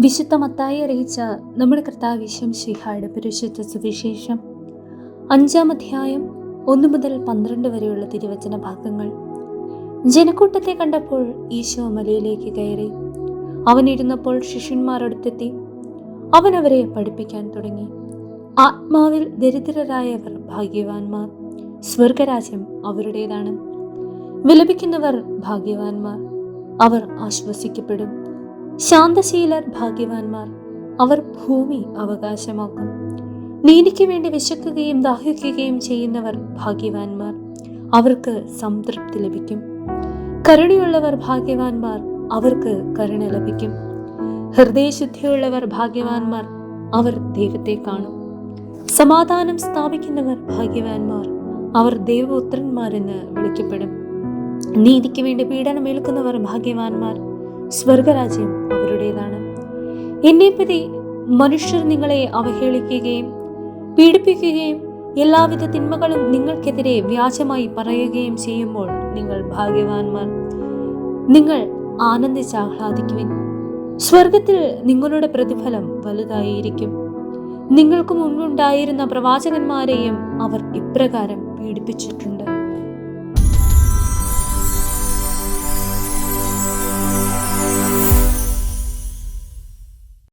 വിശുദ്ധ മത്തായി അറിയിച്ച നമ്മുടെ കർത്താവ് ശിഹായുടെ പരിശുദ്ധ സുവിശേഷം. അഞ്ചാം അധ്യായം ഒന്നു മുതൽ പന്ത്രണ്ട് വരെയുള്ള തിരുവചന ഭാഗങ്ങൾ. ജനക്കൂട്ടത്തെ കണ്ടപ്പോൾ ഈശോ മലയിലേക്ക് കയറി. അവനിരുന്നപ്പോൾ ശിഷ്യന്മാരടുത്തെത്തി അവൻ അവരെ പഠിപ്പിക്കാൻ തുടങ്ങി. ആത്മാവിൽ ദരിദ്രരായവർ ഭാഗ്യവാന്മാർ. സ്വർഗരാജ്യം അവരുടേതാണ്. വിലപിക്കുന്നവർ ഭാഗ്യവാന്മാർ. അവർ ആശ്വസിക്കപ്പെടും. ശാന്തശീലർ ഭാഗ്യവാന്മാർ. അവർ ഭൂമി അവകാശമാക്കും. നീതിക്ക് വേണ്ടി വിശക്കുകയും ദാഹിക്കുകയും ചെയ്യുന്നവർ ഭാഗ്യവാന്മാർ. അവർക്ക് സംതൃപ്തി ലഭിക്കും. കരുണയുള്ളവർ ഭാഗ്യവാന്മാർ അവർക്ക് കരുണ ലഭിക്കും. ഹൃദയശുദ്ധിയുള്ളവർ ഭാഗ്യവാന്മാർ അവർ ദൈവത്തെ കാണും. സമാധാനം സ്ഥാപിക്കുന്നവർ ഭാഗ്യവാന്മാർ അവർ ദൈവപുത്രന്മാരെന്ന് വിളിക്കപ്പെടും. നീതിക്ക് വേണ്ടി പീഡനമേൽക്കുന്നവർ ഭാഗ്യവാന്മാർ സ്വർഗരാജ്യം അവരുടേതാണ്. എന്നെപ്പറ്റി മനുഷ്യർ നിങ്ങളെ അവഹേളിക്കുകയും പീഡിപ്പിക്കുകയും എല്ലാവിധ തിന്മകളും നിങ്ങൾക്കെതിരെ വ്യാജമായി പറയുകയും ചെയ്യുമ്പോൾ നിങ്ങൾ ഭാഗ്യവാന്മാർ. നിങ്ങൾ ആനന്ദിച്ച് ആഹ്ലാദിക്കുവിൻ. സ്വർഗത്തിൽ നിങ്ങളുടെ പ്രതിഫലം വലുതായിരിക്കും. നിങ്ങൾക്ക് മുൻപുണ്ടായിരുന്ന പ്രവാചകന്മാരെയും അവർ ഇപ്രകാരം പീഡിപ്പിച്ചിട്ടുണ്ട്.